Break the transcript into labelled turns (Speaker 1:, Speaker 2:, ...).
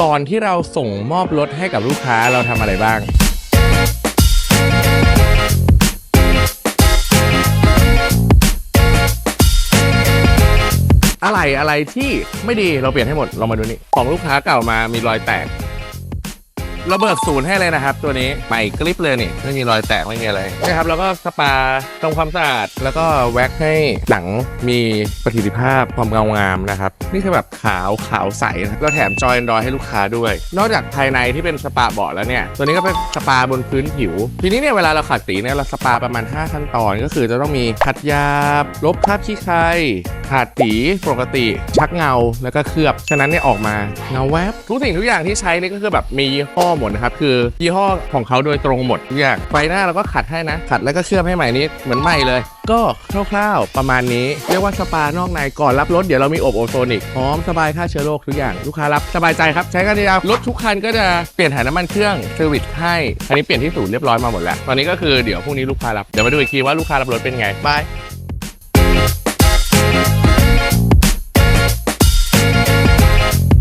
Speaker 1: ก่อนที่เราส่งมอบรถให้กับลูกค้าเราทำอะไรบ้างอะไรอะไรที่ไม่ดีเราเปลี่ยนให้หมดเรามาดูนี่ของลูกค้าเก่ามามีรอยแตก ระเบิดศูนย์ให้เลยนะครับ ตัวนี้ใหม่กริปเลยนี่ไม่มีรอยแตกไม่มีอะไรนะครับแล้วก็สปาทำความสะอาด แล้วก็แว็กให้หนังมีประสิทธิภาพความเงางามนะครับนี่คือแบบขาวขาวใสนะแล้วแถมจอยนดรอยให้ลูกค้าด้วย นอกจากภายในที่เป็นสปาเบาะแล้วเนี่ยตัวนี้ก็เป็นสปาบนพื้นผิว ทีนี้เนี่ยเวลาเราขัดสีเนี่ยเราสปาประมาณ 5 ขั้นตอนก็คือจะต้องมีขัดยาบลบคราบขี้ใคร ขาดสีปกติชักเงาแล้วก็เคลือบ ฉะนั้นเนี่ยออกมาเงาแวบทุกสิ่งทุกอย่างที่ใช้นี่ก็คือแบบมียี่ห้อหมดนะครับคือยี่ห้อของเขาโดยตรงหมดทุกอย่างไฟหน้าเราก็ขัดให้นะ ขัดแล้วก็เคลือบให้ใหม่นี้เหมือนใหม่เลย ก็คร่าวๆประมาณนี้ เรียกว่าสปานอกในก่อนรับรถเดี๋ยวเรามีอบโอโซนิกพร้อมสบายฆ่าเชื้อโรคทุกอย่างลูกค้ารับสบายใจครับใช้กันยาวรถทุกคันก็จะเปลี่ยนถ่ายน้ำมันเครื่องเซอร์วิสให้อันนี้เปลี่ยนที่ศูนย์เรียบร้อยมาหมดแล้วตอนนี้ก็คือเดี๋ยวพรุ่งนี้ลูกค้ารับเดี๋ยวมาดูอีกทีว่าลูกค้ารับรถเป็นไงบาย